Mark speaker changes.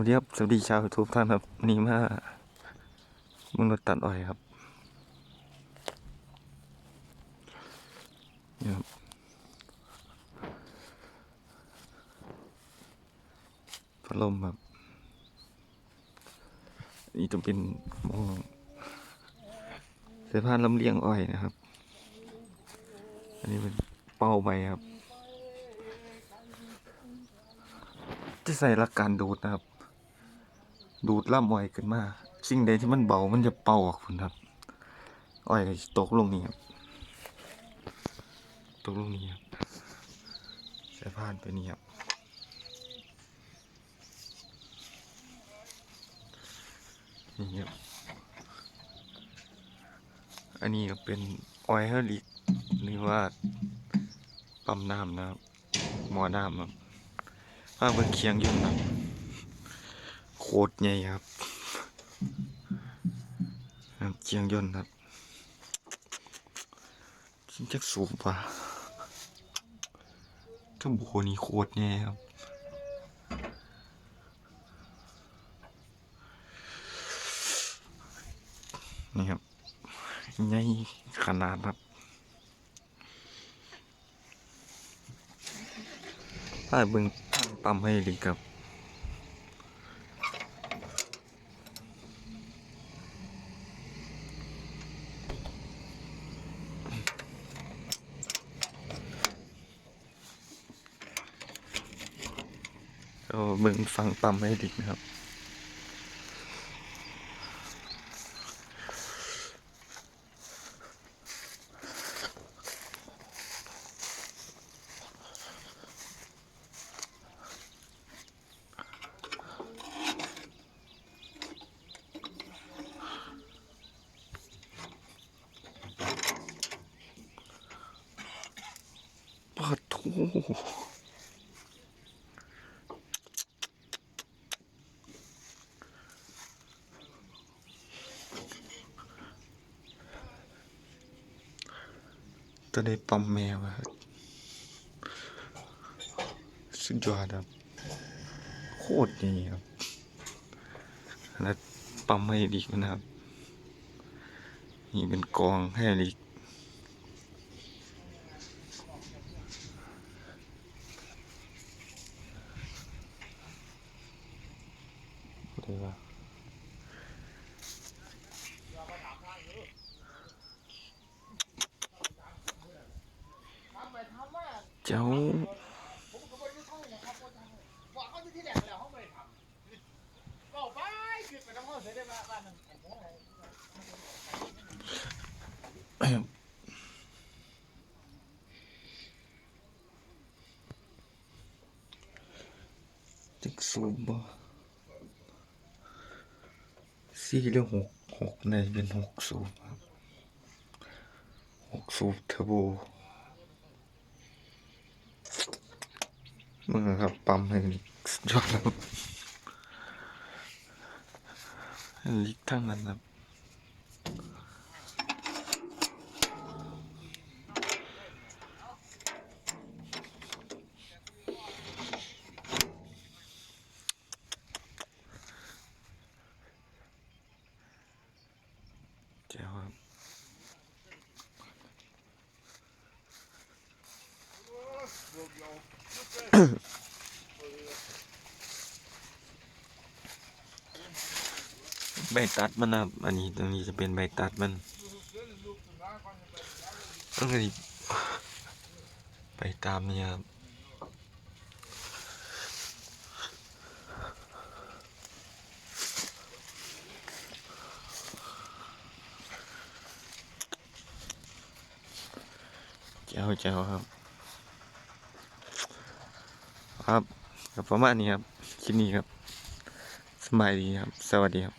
Speaker 1: วัสดีครับ สวัสดีชาวทูบท่านครับวันนี่มามึงรถตัดอ้อยครับนี่ครับพัดลมครับ นี่จะเป็นมองสื้อผ้าลำเลียงอ้อยนะครับ อันนี้เป็นเป้าใบครับ จะใส่ลักการดูดนะครับ ดูดล่ำอ้อยขึ้นมา สิ่งใดที่มันเบามันจะเป่าออกคุณครับอ้อยตกลงนี่ครับตกลงนี่ครับใส่ผ่านไปนี่ครับนี่ครับอันนี้ก็เป็นออยเฮลิกหรือว่าปั๊มน้ำนะครับหมอน้ำครับภาพเป็นเคียงยนต์ ครับโคตรใหญ่ครับเคียงยนครับคิดจักสูบว่ะถ้าโบนี่โคตรใหญ่ครับนี่ครับใหญ่ขนาดครับถ้าเบิ่งปั๊มให้ดีครับ ก็เบิ่งฟังปั๊มให้ดีนะครับปะทู ตัวได้ปั๊มแมวครับสุดยอดครับ โคตรดีครับ แล้วปั๊มให้ดีนะครับ นี่เป็นกองให้ดีกได้ว่าเจ้า
Speaker 2: บอกเขาที่แหลกแล้วเขาไม่ได้ทำบอกไปคือไปน้ำข้าวเสียได้บ้านบ้า นนึง
Speaker 1: จักสูบบ่สี่หรือหกหกในเป็นหกสูบครับหกสูบเทอร์โบ มึงครับปั๊มให้สุดยอดครับลิกทั้งนั้นครับเจ้าครับ ใบตัดมันนะอันนี้ตรงนี้จะเป็นใบตัดมันต้องไปไปตามเนี่ยครับเจ้าเจ้าครับ ครับก็ประมาณนี้ครับคลิปนี้ครับสบายดีครับ สวัสดีครับ